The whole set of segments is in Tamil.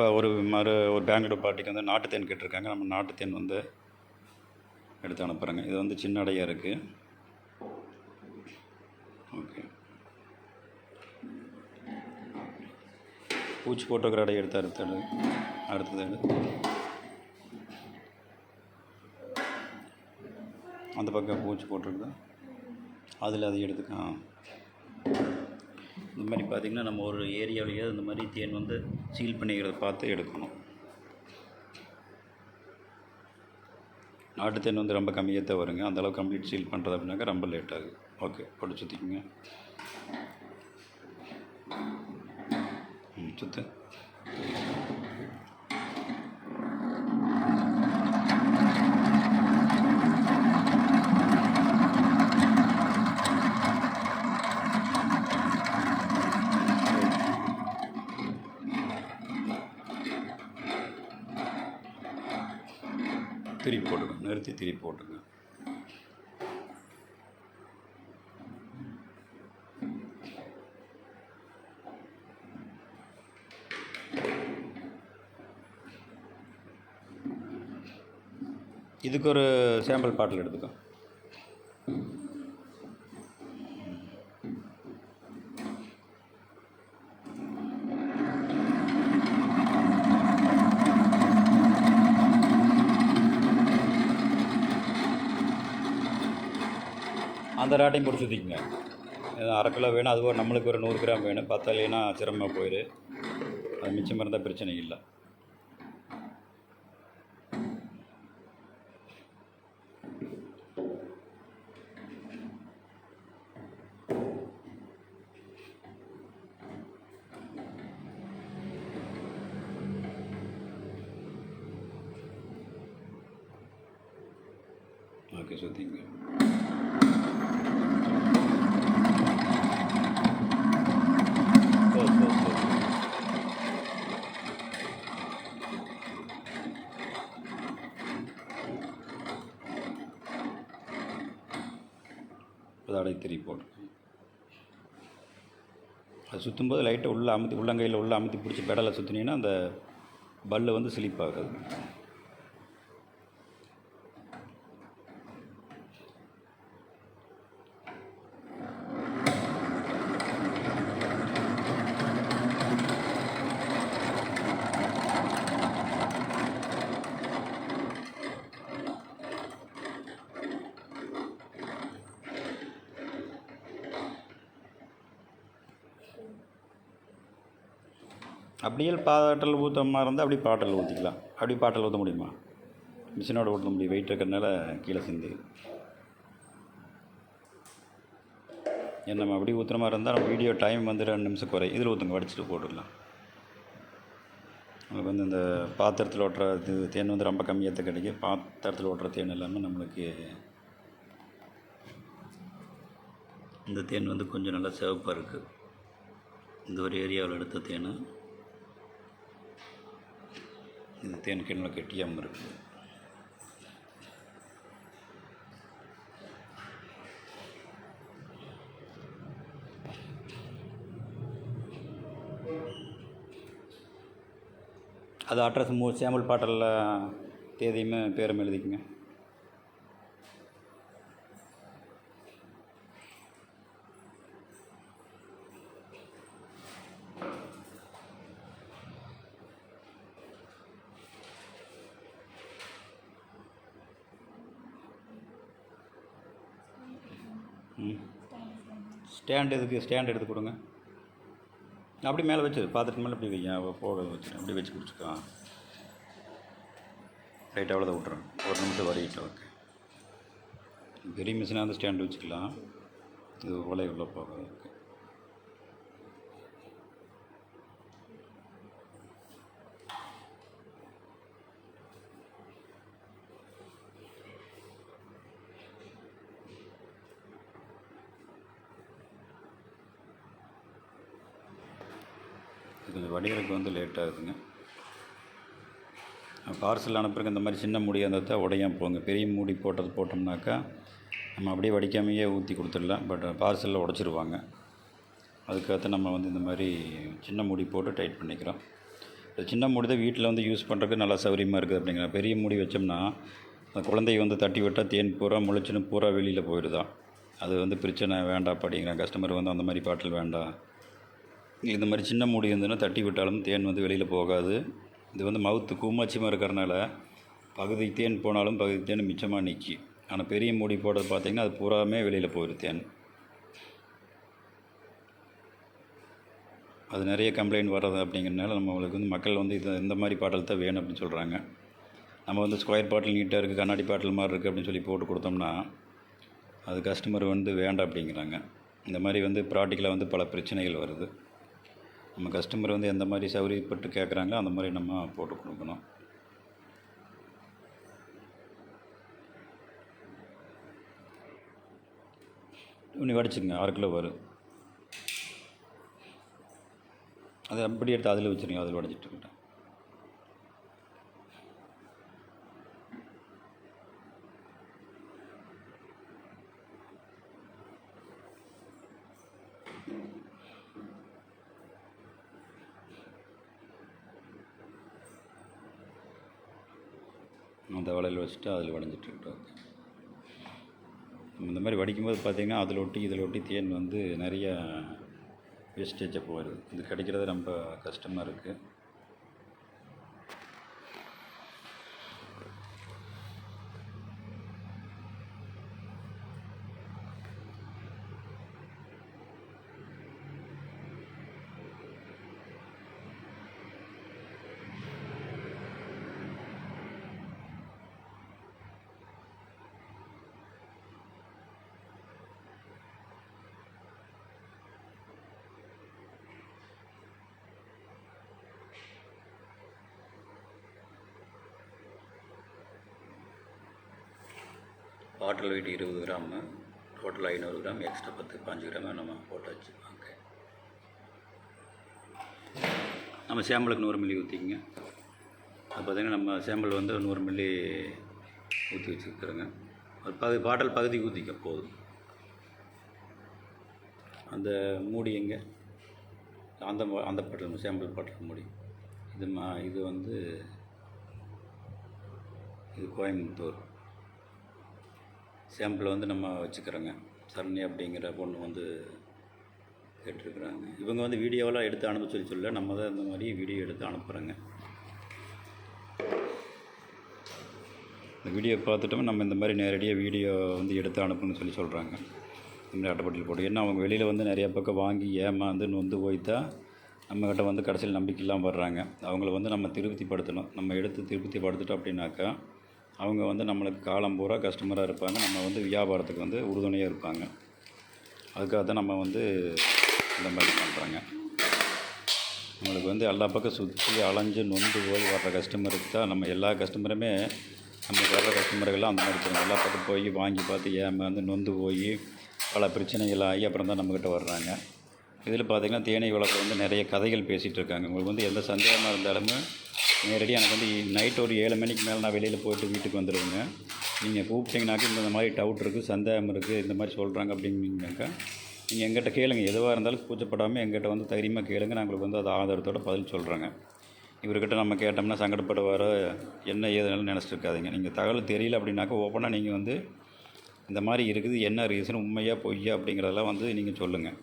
இப்போ ஒரு மறு ஒரு பெங்களூர் பார்ட்டிக்கு வந்து நாட்டு தேன் கேட்டிருக்காங்க. நம்ம நாட்டு தேன் வந்து எடுத்து அனுப்புகிறேங்க இது வந்து சின்ன அடையாக இருக்குது ஓகே. பூச்சி போட்டிருக்கிற அடையை எடுத்து அடுத்தது அடுத்தது எடு. அந்த பக்கம் பூச்சி போட்டிருக்குதா. அதில் அதை எடுத்துக்கலாம். இந்த மாதிரி பார்த்திங்கன்னா நம்ம ஒரு ஏரியாவிலேயே இந்த மாதிரி தேன் வந்து சீல் பண்ணிக்கிறத பார்த்து எடுக்கணும். நாட்டு தேன் வந்து ரொம்ப கம்மியாக தான் வருங்க அந்தளவுக்கு கம்ப்ளீட் சீல் பண்ணுறது அப்படின்னாக்கா ரொம்ப லேட் ஆகுது. ஓகே போட்டு சுற்றிக்குங்க ம் சுற்று திருப்பி போட்டுங்க நிறுத்தி திருப்பி போட்டுங்க இதுக்கு ஒரு சாம்பிள் பாட்டில் எடுத்துக்கோ. அந்த ராட்டையும் போட்டு சுற்றிக்குங்க அரை கிலோ வேணும். அது நம்மளுக்கு ஒரு நூறு கிராம் வேணும். பத்தலைன்னா சிரமமாக போயிடு அது மிச்சம் இருந்தால் பிரச்சனை இல்லை. ஓகே சுற்றிங்க போதும் போதும் போதும் அதோட திருப்பி போட்டு அது சுற்றும்போது லைட்டாக உள்ளே அமுத்தி உள்ளங்கையில் உள்ளே அமுத்தி பிடிச்சி பெடலை சுற்றினீங்கன்னா அந்த பல்லு வந்து ஸ்லிப் ஆகாது அப்படியே பாட்டல் ஊற்றுற மாதிரி இருந்தால் அப்படி பாட்டில் ஊற்றிக்கலாம் அப்படி பாட்டில் ஊற்ற முடியுமா? மிஷினோட ஊற்ற முடியும். வெயிட் இருக்கிறதுனால கீழே சிந்து. ஏன் நம்ம அப்படி ஊற்றுற மாதிரி இருந்தால் நம்ம வீடியோ டைம் வந்து ரெண்டு நிமிஷம் குறை. இதில் ஊற்றுங்க வடிச்சிட்டு போட்டுடலாம். நம்மளுக்கு வந்து இந்த பாத்திரத்தில் ஓட்டுற இது தேன் வந்து ரொம்ப கம்மியாக தான் கிடைக்கும் பாத்திரத்தில் ஓட்டுற தேன் எல்லாமே நம்மளுக்கு இந்த தேன் வந்து கொஞ்சம் நல்லா சிவப்பாக இருக்குது இந்த ஒரு ஏரியாவில் எடுத்த தேன் இந்த தேன் கிணறு கெட்டியாமல் இருக்குது அது அட்ரஸ் மூ சேமல் பாட்டலில் தேதியுமே பேரும் எழுதிக்குங்க. ஸ்டாண்ட் எதுக்கு ஸ்டாண்ட் எடுத்து கொடுங்க. அப்படி மேலே வச்சு பாத்திரத்து மேலே இப்படி வைங்க. போக வச்சு அப்படி வச்சு குடிச்சுக்கோ ரைட் அவ்வளோதான் விட்றேன் ஒரு நிமிஷம் வரையிட்டு ஓகே. பெரிய மிஷினாக வந்து ஸ்டாண்டு வச்சுக்கலாம். இது உலை உள்ள போகாது இது கொஞ்சம் வடிகிறதுக்கு வந்து லேட் ஆகுதுங்க பார்சல் அனுப்புறதுக்கு இந்த மாதிரி சின்ன மூடி இருந்தால் தான் போங்க. பெரிய மூடி போட்டது போட்டோம்னாக்கா நம்ம அப்படியே வடிக்காமையே ஊற்றி கொடுத்துடலாம். பட் பார்சலில் உடச்சிருவாங்க. அதுக்காக நம்ம வந்து இந்த மாதிரி சின்ன மூடி போட்டு டைட் பண்ணிக்கிறோம். இந்த சின்ன மூடி தான் வீட்டில் வந்து யூஸ் பண்ணுறதுக்கு நல்லா சௌகரியமாக இருக்குது அப்படிங்கிற பெரிய மூடி வச்சோம்னா அந்த குழந்தைய வந்து தட்டி விட்டால் தேன் பூரா முளைச்சின்னு பூரா வெளியில் போயிடுதான். அது வந்து பிரச்சனை வேண்டாம் அப்படிங்கிற கஸ்டமர் வந்து அந்த மாதிரி பாட்டில் வேண்டாம். இந்த மாதிரி சின்ன மூடி இருந்ததுன்னா தட்டி விட்டாலும் தேன் வந்து வெளியில் போகாது. இது வந்து மவுத்து கூமாச்சியமாக இருக்கிறனால பகுதி தேன் போனாலும் பகுதி தேன் மிச்சமாக நிற்கி ஆனால் பெரிய மூடி போடுறது பார்த்திங்கன்னா அது பூராமே வெளியில் போயிடும் தேன். அது நிறைய கம்ப்ளைண்ட் வர்றது அப்படிங்கிறனால நம்மளுக்கு வந்து மக்கள் வந்து இது இந்த மாதிரி பாட்டில் தான் வேணும் அப்படின்னு சொல்கிறாங்க நம்ம வந்து ஸ்கொயர் பாட்டில் நீட்டாக இருக்குது கண்ணாடி பாட்டில் மாதிரி இருக்குது அப்படின்னு சொல்லி போட்டு கொடுத்தோம்னா அது கஸ்டமர் வந்து வேண்டாம் அப்படிங்கிறாங்க. இந்த மாதிரி வந்து ப்ராக்டிக்கலாக வந்து பல பிரச்சனைகள் வருது. நம்ம கஸ்டமர் வந்து எந்த மாதிரி சௌகரியப்பட்டு கேட்குறாங்களோ அந்த மாதிரி நம்ம போட்டு கொடுக்கணும். துணி வடிச்சுங்க ஆறு கிலோ வரும். அதை அப்படி எடுத்து அதில் வச்சுருங்க அதில் வடிச்சிட்டு அந்த வலையில் வச்சுட்டு அதில் வடைஞ்சிட்டு இந்த மாதிரி வடிக்கும்போது பார்த்திங்கன்னா அதில் ஒட்டி இதில் ஒட்டி தேன் வந்து நிறையா வேஸ்டேஜ் அப்போ வருது. இது கிடைக்கிறது ரொம்ப கஷ்டமாக இருக்குது பாட்டில் வெயிட் இருபது கிராமு டோட்டல் ஐநூறு கிராம் எக்ஸ்ட்ரா பத்து பாஞ்சு கிராம் நம்ம போட்டாச்சு ஓகே நம்ம சேம்பலுக்கு நூறு மில்லி ஊற்றிக்கங்க அது பார்த்திங்கன்னா நம்ம சேம்பல் வந்து நூறு மில்லி ஊற்றி வச்சுருக்குறோங்க ஒரு பகு பாட்டில் பகுதி ஊற்றிக்க போதும். அந்த மூடி எங்கே? அந்த அந்த பாட்டில் சேம்பல் பாட்டில் மூடி. இது மா இது வந்து இது கோயம்புத்தூர். சாம்பிள் வந்து நம்ம வச்சுக்கிறோங்க. சரணி அப்படிங்கிற பொண்ணு வந்து கேட்டிருக்கிறாங்க. இவங்க வந்து வீடியோவெலாம் எடுத்து அனுப்ப சொல்லி சொல்ல நம்ம தான் இந்த மாதிரி வீடியோ எடுத்து அனுப்புகிறோங்க இந்த வீடியோ பார்த்துட்டோம் நம்ம இந்த மாதிரி நேரடியாக வீடியோ வந்து எடுத்து அனுப்புன்னு சொல்லி சொல்கிறாங்க இந்த மாதிரி அட்டைப்பட்டியில் போட்டு. ஏன்னா அவங்க வெளியில் வந்து நிறையா பக்கம் வாங்கி ஏமாந்து நொந்து போய்த்தான் நம்மக்கிட்ட வந்து கடைசியில் நம்பிக்கை இல்லாமல் வர்றாங்க. அவங்கள வந்து நம்ம திருப்திப்படுத்தணும். நம்ம எடுத்து திருப்திப்படுத்திட்டோம் அப்படின்னாக்கா அவங்க வந்து நம்மளுக்கு காலம் பூரா கஸ்டமராக இருப்பாங்க. நம்ம வந்து வியாபாரத்துக்கு வந்து உறுதுணையாக இருப்பாங்க. அதுக்காக தான் நம்ம வந்து இந்த மாதிரி பண்ணுறாங்க நம்மளுக்கு வந்து எல்லா பக்கம் சுற்றி அலைஞ்சு நொந்து போய் வர்ற கஸ்டமருக்கு தான் நம்ம எல்லா கஸ்டமருமே நமக்கு வர்ற கஸ்டமர்கள்லாம் அந்த மாதிரி இருக்கிறாங்க எல்லா பக்கம் போய் வாங்கி பார்த்து ஏமாந்து நொந்து போய் பல பிரச்சனைகள் ஆகி அப்புறம் தான் நம்மக்கிட்ட வர்றாங்க. இதில் பார்த்தீங்கன்னா தேனீ வளர்ப்பு வந்து நிறைய கதைகள் பேசிகிட்டு இருக்காங்க. உங்களுக்கு வந்து எந்த சந்தேகமாக இருந்தாலுமே நேரடியாக எனக்கு வந்து நைட் ஒரு ஏழு மணிக்கு மேலே நான் வெளியில் போயிட்டு வீட்டுக்கு வந்துடுவேங்க நீங்கள் கூப்பிட்டீங்கனாக்கா இந்த மாதிரி டவுட் இருக்குது சந்தேகம் இருக்குது இந்த மாதிரி சொல்கிறாங்க அப்படிங்கனாக்கா நீங்கள் எங்கிட்ட கேளுங்க. எதுவாக இருந்தாலும் கூச்சப்படாமல் எங்கிட்ட வந்து தைரியமாக கேளுங்க. நான் உங்களுக்கு வந்து அது ஆதாரத்தோட பதில் சொல்கிறாங்க இவர்கிட்ட நம்ம கேட்டோம்னா சங்கடப்படுவார் என்ன ஏதுனாலும் நினச்சிட்டு நீங்கள் தகவல் தெரியல அப்படின்னாக்கா ஓப்பனாக நீங்கள் வந்து இந்த மாதிரி இருக்குது என்ன ரீசன் உண்மையாக பொய்யா அப்படிங்கிறதெல்லாம் வந்து நீங்கள் சொல்லுங்கள்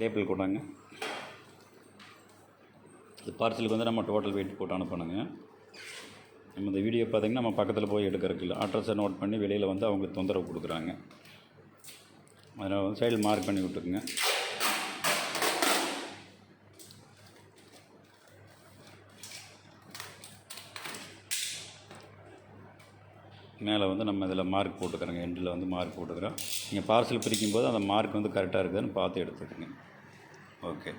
லேபிள் கொண்டாங்க. இது பார்சலுக்கு வந்து நம்ம டோட்டல் வெயிட் போட்டு அனுப்பணுங்க. நம்ம இந்த வீடியோ பார்த்திங்கன்னா நம்ம பக்கத்தில் போய் எடுக்கிறதுக்கு இல்லை அட்ரஸை நோட் பண்ணி வெளியில் வந்து அவங்களுக்கு தொந்தரவு கொடுக்குறாங்க. அதனால் வந்து சைடில் மார்க் பண்ணி விட்டுக்குங்க மேலே வந்து நம்ம இதில் மார்க் போட்டுக்கிறோங்க. எண்டில் வந்து மார்க் போட்டுக்கிறோம். நீங்கள் பார்சல் பிரிக்கும் போது அந்த மார்க் வந்து கரெக்டாக இருக்குதுன்னு பார்த்து எடுத்துக்கோங்க. ஓகே